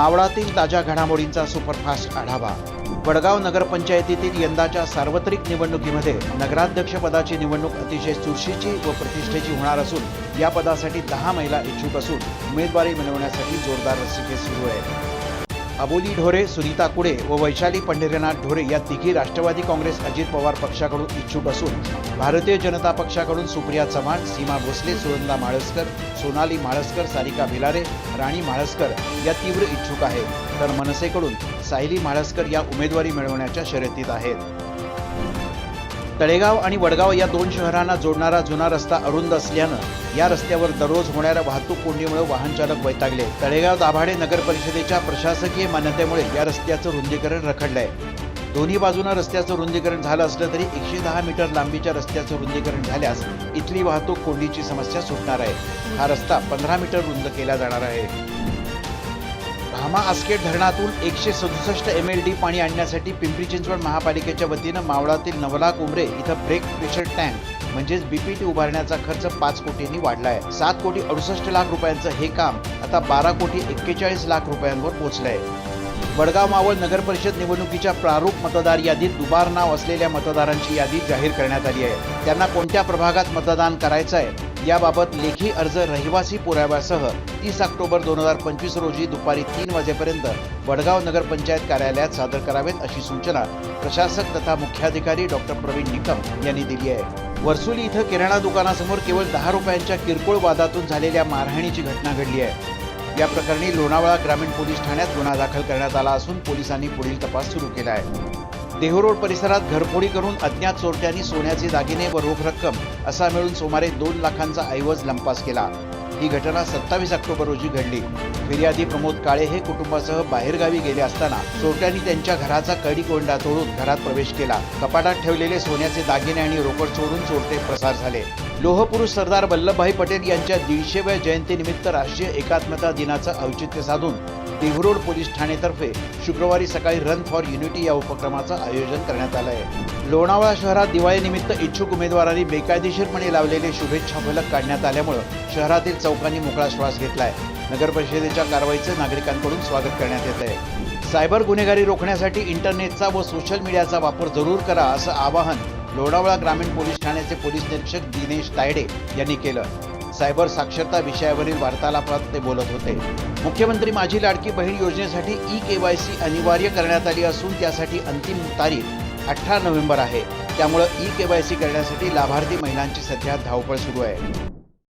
मावळातील ताज्या घडामोडींचा सुपरफास्ट आढावा. वडगाव नगरपंचायतीतील यंदाच्या सार्वत्रिक निवडणुकीमध्ये नगराध्यक्षपदाची निवडणूक अतिशय चुरशीची व प्रतिष्ठेची होणार असून या पदासाठी दहा महिला इच्छुक असून उमेदवारी मिळवण्यासाठी जोरदार रस्सीखेच सुरू आहे. अबोली ढोरे सुनीता कुडे व वैशाली पंढरीनाथ ढोरे या तिघी राष्ट्रवादी काँग्रेस अजित पवार पक्षाकडून इच्छुक असून भारतीय जनता पक्षाकडून सुप्रिया चव्हाण सीमा भोसले सुनंदा माळसकर सोनाली माळसकर सारिका भिलारे राणी माळसकर या तीव्र इच्छुक आहेत. तर मनसेकडून सायली माळसकर या उमेदवारी मिळवण्याच्या शर्यतीत आहेत. तळेगाव आणि वडगाव या दोन शहरांना जोडणारा जुना रस्ता अरुंद असल्यानं या रस्त्यावर दररोज होणाऱ्या वाहतूक कोंडीमुळे वाहन चालक वैतागले. तळेगाव दाभाडे नगर परिषदेच्या प्रशासकीय मान्यतेमुळे या रस्त्याचं रुंदीकरण रखडलंय. दोन्ही बाजूनं रस्त्याचं रुंदीकरण झालं असलं तरी एकशे दहा मीटर लांबीच्या रस्त्याचं रुंदीकरण झाल्यास इथली वाहतूक कोंडीची समस्या सुटणार आहे. हा रस्ता पंधरा मीटर रुंद केला जाणार आहे. भामा आस्केट धरणातून एकशे सदुसष्ट एम एल डी पाणी आणण्यासाठी पिंपरी चिंचवड महापालिकेच्या वतीनं मावळातील नवला कुंभरे इथं ब्रेक प्रेशर टँक म्हणजेच बीपीटी उभारण्याचा खर्च पाच कोटींनी वाढलाय. सात कोटी अडुसष्ट लाख रुपयांचं हे काम आता बारा कोटी एक्केचाळीस लाख रुपयांवर पोहोचलंय वडगाव मावळ नगर परिषद निवडणुकीच्या प्रारूप मतदार यादीत दुबार नाव असलेल्या मतदारांची यादी जाहीर करण्यात आली आहे. त्यांना कोणत्या प्रभागात मतदान करायचं आहे याबाबत लेखी अर्ज रहिवासी पुराव्यासह तीस ऑक्टोबर दोन हजार पंचवीस रोजी दुपारी तीन वाजेपर्यंत वडगाव नगरपंचायत कार्यालयात सादर करावेत अशी सूचना प्रशासक तथा मुख्याधिकारी डॉक्टर प्रवीण निकम यांनी दिली आहे. वर्सुली इथं किराणा दुकानासमोर केवळ दहा रुपयांच्या किरकोळ वादातून झालेल्या मारहाणीची घटना घडली आहे. या प्रकरणी लोणावळा ग्रामीण पोलीस ठाण्यात गुन्हा दाखल करण्यात आला असून पोलिसांनी पुढील तपास सुरू केला आहे. देहरोड परिसरात घरफोडी करून अज्ञात चोरट्यांनी सोन्याचे दागिने व रोख रक्कम असा मिळून सुमारे दोन लाखांचा ऐवज लंपास केला. ही घटना सत्तावीस ऑक्टोबर रोजी घडली. फिर्यादी प्रमोद काळे हे कुटुंबासह बाहेरगावी गेले असताना चोरट्यांनी त्यांच्या घराचा कडी कोंडा तोडून घरात प्रवेश केला. कपाटात ठेवलेले सोन्याचे दागिने आणि रोकड चोरून चोरटे प्रसार झाले. लोहपुरुष सरदार वल्लभभाई पटेल यांच्या दीडशेव्या जयंतीनिमित्त राष्ट्रीय एकात्मता दिनाचं औचित्य साधून देहरोड पोलीस ठाणेतर्फे शुक्रवारी सकाळी रन फॉर युनिटी या उपक्रमाचं आयोजन करण्यात आलं आहे लोणावळा शहरात दिवाळीनिमित्त इच्छुक उमेदवारांनी बेकायदेशीरपणे लावलेले शुभेच्छा फलक काढण्यात आल्यामुळं शहरातील चौकांनी मोकळा श्वास घेतलाय. नगर परिषदेच्या कारवाईचं नागरिकांकडून स्वागत करण्यात येत आहे सायबर गुन्हेगारी रोखण्यासाठी इंटरनेटचा व सोशल मीडियाचा वापर जरूर करा असं आवाहन लोणावळा ग्रामीण पोलीस ठाण्याचे पोलीस निरीक्षक दिनेश तायडे यांनी केलं. सायबर साक्षरता विषयावरील वार्तालापात ते बोलत होते. मुख्यमंत्री माझी लाडकी बहीण योजनेसाठी ई के वाय सी अनिवार्य करण्यात आली असून त्यासाठी अंतिम तारीख अठरा नोव्हेंबर आहे. त्यामुळं ई के वाय सी करण्यासाठी लाभार्थी महिलांची सध्या धावपळ सुरू आहे.